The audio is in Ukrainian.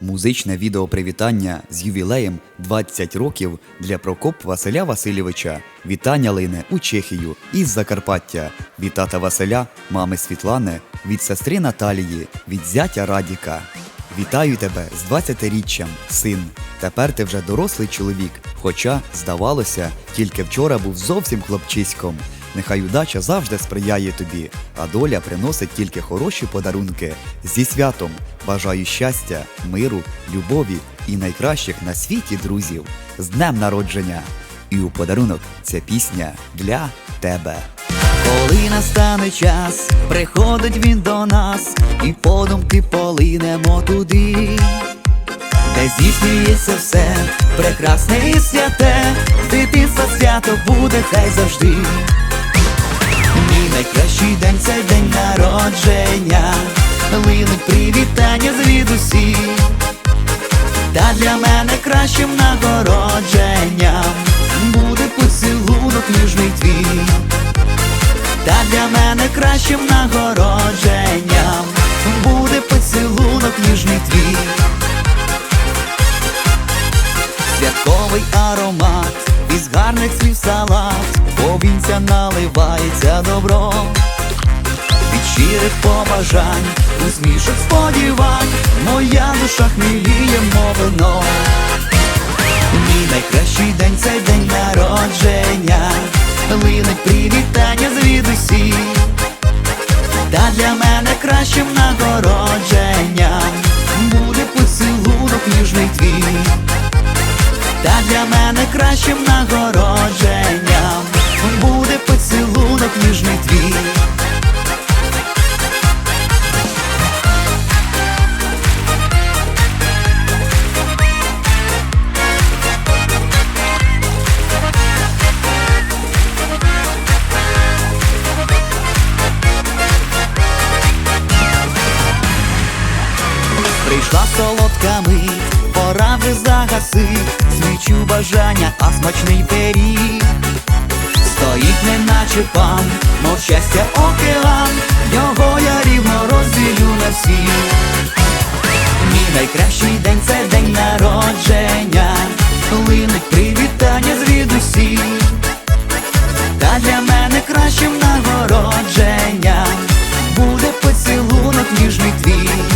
Музичне відео привітання з ювілеєм 20 років для Прокоп Василя Васильовича. Вітання лине у Чехію із Закарпаття. Від тата Василя, мами Світлани, від сестри Наталії, від зятя Радіка. Вітаю тебе з 20-річчям, син. Тепер ти вже дорослий чоловік. Хоча, здавалося, тільки вчора був зовсім хлопчиськом. Нехай удача завжди сприяє тобі, а доля приносить тільки хороші подарунки. Зі святом бажаю щастя, миру, любові і найкращих на світі друзів. З днем народження! І у подарунок ця пісня для тебе. Коли настане час, приходить він до нас, і подумки полинемо туди де здійснюється все, прекрасне і святе, дитинства свято буде хай завжди. Найкращий день це день народження, линуть привітання звідусі, та для мене кращим нагородженням буде поцілунок ніжний твій, та для мене кращим нагородженням буде поцілунок ніжний твій. Святковий аромат, із гарних слів салат, повінця наливається добро, від щирих побажань, усмішок сподівань, моя душа хміліє, мов вино. Мій найкращий день це день народження, линуть привітання звідусі, та для мене кращим нагородженням буде поцілунок ніжний твій. Та для мене кращим нагородженням Прийшла солодка мить, пора вже загасить. Свічу бажання, а смачний пиріг. Стоїть неначе пан, мов щастя океан. Його я рівно розділю на всіх Мій найкращий день це день народження. Линуть привітання звідусі Та для мене кращим нагородженням Буде поцілунок ніжний твій